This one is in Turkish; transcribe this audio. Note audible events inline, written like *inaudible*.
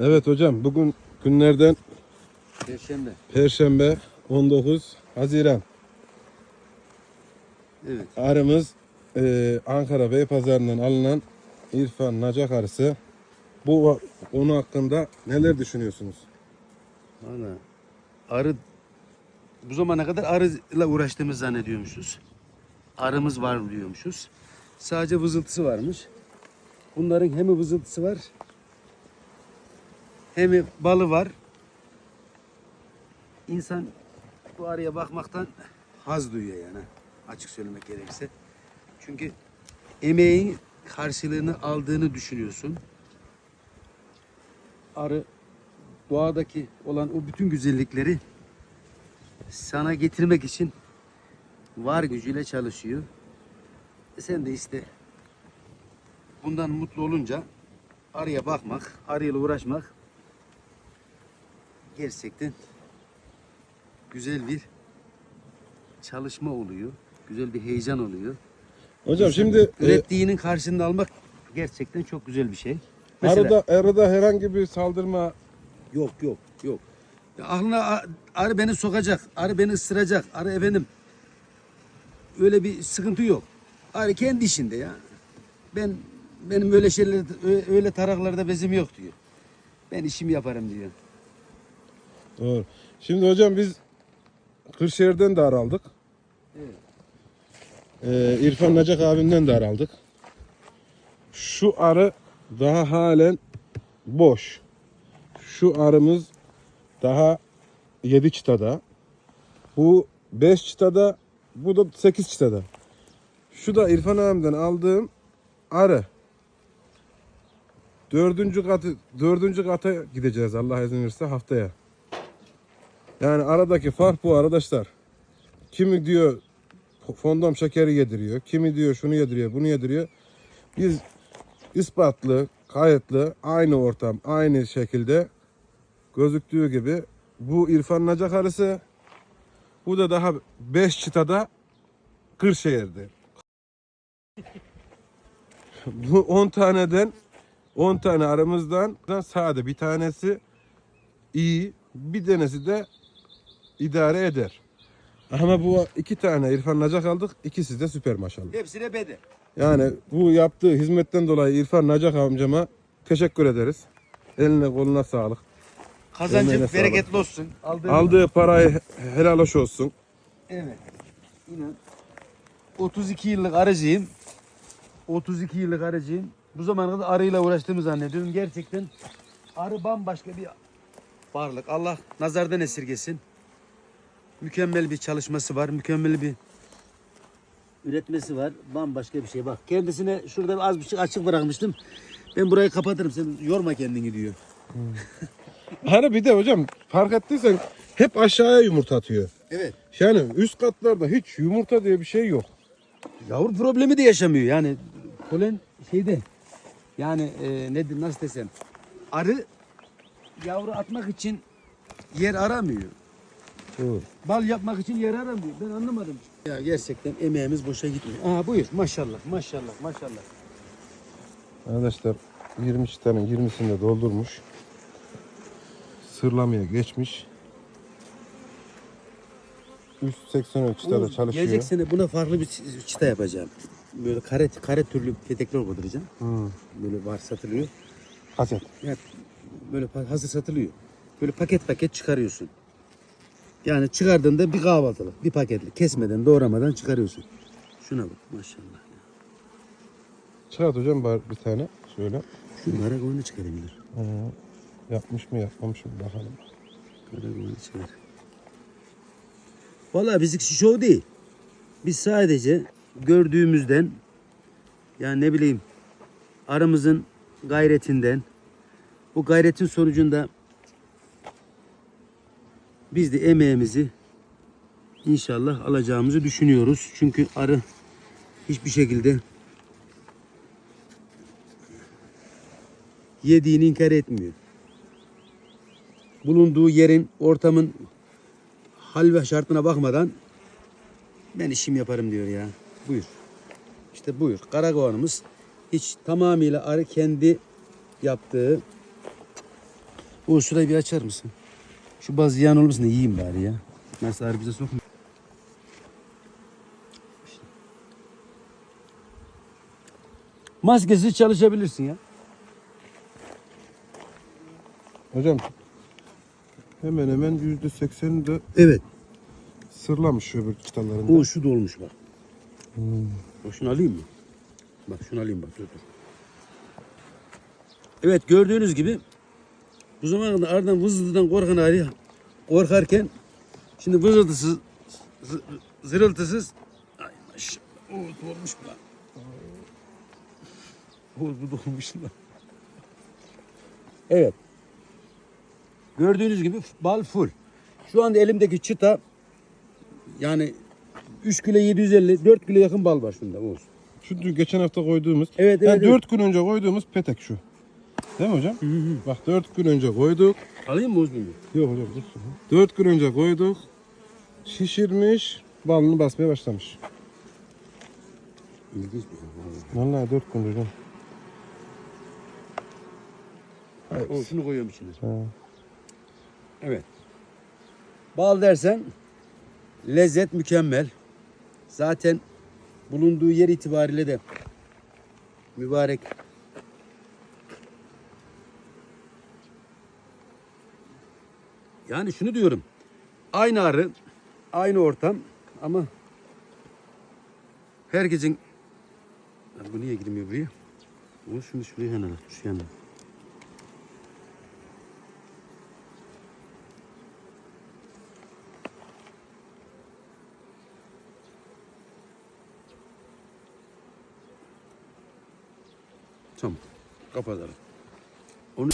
Evet hocam bugün günlerden Perşembe. Perşembe 19 Haziran. Evet. Arımız e, Ankara Beypazarı'ndan alınan İrfan Nacak arısı. Bu konu hakkında neler düşünüyorsunuz? Valla arı bu zamana kadar arıyla uğraştığımız zannediyormuşuz. Arımız var diyormuşuz. Sadece vızıltısı varmış. Bunların hem vızıltısı var hem balı var. İnsan bu arıya bakmaktan haz duyuyor yani. Açık söylemek gerekirse. Çünkü emeğin karşılığını aldığını düşünüyorsun. Arı doğadaki olan o bütün güzellikleri sana getirmek için var gücüyle çalışıyor. E sen de işte bundan mutlu olunca arıya bakmak, arıyla uğraşmak gerçekten güzel bir çalışma oluyor. Güzel bir heyecan oluyor. Hocam şimdi e, Ürettiğinin karşılığını almak gerçekten çok güzel bir şey. Mesela- arıda, arıda herhangi bir saldırma Yok yok yok. Ya aklına arı beni sokacak, arı beni ısıracak, arı efendim öyle bir sıkıntı yok. Arı kendi işinde ya. Ben benim öyle şeyler öyle taraklarda bezim yok diyor. Ben işimi yaparım diyor. Doğru. Şimdi hocam biz Kırşehir'den de arı aldık. Evet. Ee, İrfan Nacak abimden de arı aldık. Şu arı daha halen boş. Şu arımız daha 7 çıtada. Bu 5 çıtada. Bu da 8 çıtada. Şu da İrfan abimden aldığım arı. Dördüncü katı, dördüncü kata gideceğiz Allah izin verirse haftaya. Yani aradaki fark bu arkadaşlar. Kimi diyor fondom şekeri yediriyor. Kimi diyor şunu yediriyor, bunu yediriyor. Biz ispatlı, kayıtlı, aynı ortam, aynı şekilde gözüktüğü gibi bu İrfan Nacak arısı bu da daha 5 çıtada Kırşehir'de. *laughs* bu 10 taneden 10 tane aramızdan sade bir tanesi iyi, bir tanesi de idare eder. Ama bu iki tane İrfan Nacak aldık. İkisi de süper maşallah. Hepsine bede. Yani bu yaptığı hizmetten dolayı İrfan Nacak amcama teşekkür ederiz. Eline koluna sağlık. Kazancın sağlık. bereketli olsun. Aldığın Aldığı parayı helal hoş olsun. Evet. İnan 32 yıllık arıcıyım. 32 yıllık arıcıyım. Bu zamana kadar arıyla uğraştığımı zannediyorum. Gerçekten arı bambaşka bir varlık. Allah nazardan esirgesin. Mükemmel bir çalışması var. Mükemmel bir üretmesi var. Bambaşka bir şey. Bak kendisine şurada az bir şey açık bırakmıştım. Ben burayı kapatırım. Sen yorma kendini diyor. *laughs* Hani bir de hocam fark ettiysen hep aşağıya yumurta atıyor. Evet. Yani üst katlarda hiç yumurta diye bir şey yok. Yavru problemi de yaşamıyor. Yani polen şeyde yani e, nedir nasıl desem arı yavru atmak için yer aramıyor. Doğru. Bal yapmak için yer aramıyor. Ben anlamadım. Ya gerçekten emeğimiz boşa gitmiyor. Aa buyur maşallah maşallah maşallah. Arkadaşlar 20 tane 20'sini de doldurmuş. Sırlamaya geçmiş. Üst 83 çıtada Oğlum, çalışıyor. Gelecek sene buna farklı bir çı- çıta yapacağım. Böyle kare kare türlü petekler koyduracağım. Hmm. Böyle var satılıyor. Kaset. Evet. Böyle hazır satılıyor. Böyle paket paket çıkarıyorsun. Yani çıkardığında bir kahvaltılık, bir paketli. Kesmeden, doğramadan çıkarıyorsun. Şuna bak maşallah. Çıkart hocam bari bir tane. Şöyle. Şu karakoyunu çıkarayım dur. Ee, yapmış mı yapmamış mı bakalım. Karakoyunu çıkar. Vallahi bizimki şov değil. Biz sadece gördüğümüzden yani ne bileyim aramızın gayretinden bu gayretin sonucunda biz de emeğimizi inşallah alacağımızı düşünüyoruz. Çünkü arı hiçbir şekilde yediğini inkar etmiyor. Bulunduğu yerin, ortamın hal ve şartına bakmadan ben işim yaparım diyor ya. Buyur. İşte buyur. Karakovanımız hiç tamamıyla arı kendi yaptığı O şurayı bir açar mısın? Şu bazı yan olmasın da yiyeyim bari ya. Ağrı bize sokma. Maskesiz çalışabilirsin ya. Hocam hemen hemen yüzde sekseni de Evet. sırlamış öbür çıtalarında. O şu dolmuş bak. Bak şunu alayım mı? Bak şunu alayım bak dur dur. Evet gördüğünüz gibi bu zamana kadar aradan vızıltıdan korkan arı korkarken şimdi vızıltısız zı- zırıltısız ay maşallah. O dolmuş bu lan. O bu dolmuş lan. Evet. Gördüğünüz gibi bal full. Şu anda elimdeki çıta yani 3 kilo 750, 4 kilo yakın bal var şunda Oğuz. Şu geçen hafta koyduğumuz. Evet, yani evet, 4 gün önce koyduğumuz petek şu. Değil mi hocam? Bak 4 gün önce koyduk. Alayım mı bunu? Yok hocam dur. 4 gün önce koyduk. Şişirmiş. Balını basmaya başlamış. İlginç bir şey. Vallahi 4 gün hocam. O, şunu koyuyorum içine. Ha. Evet. Bal dersen lezzet mükemmel. Zaten bulunduğu yer itibariyle de mübarek. Yani şunu diyorum. Aynı arı, aynı ortam ama herkesin Ya bu niye girmiyor buraya? Bu şunu şuraya yana, şu yana. Tamam. Kapatalım. Onu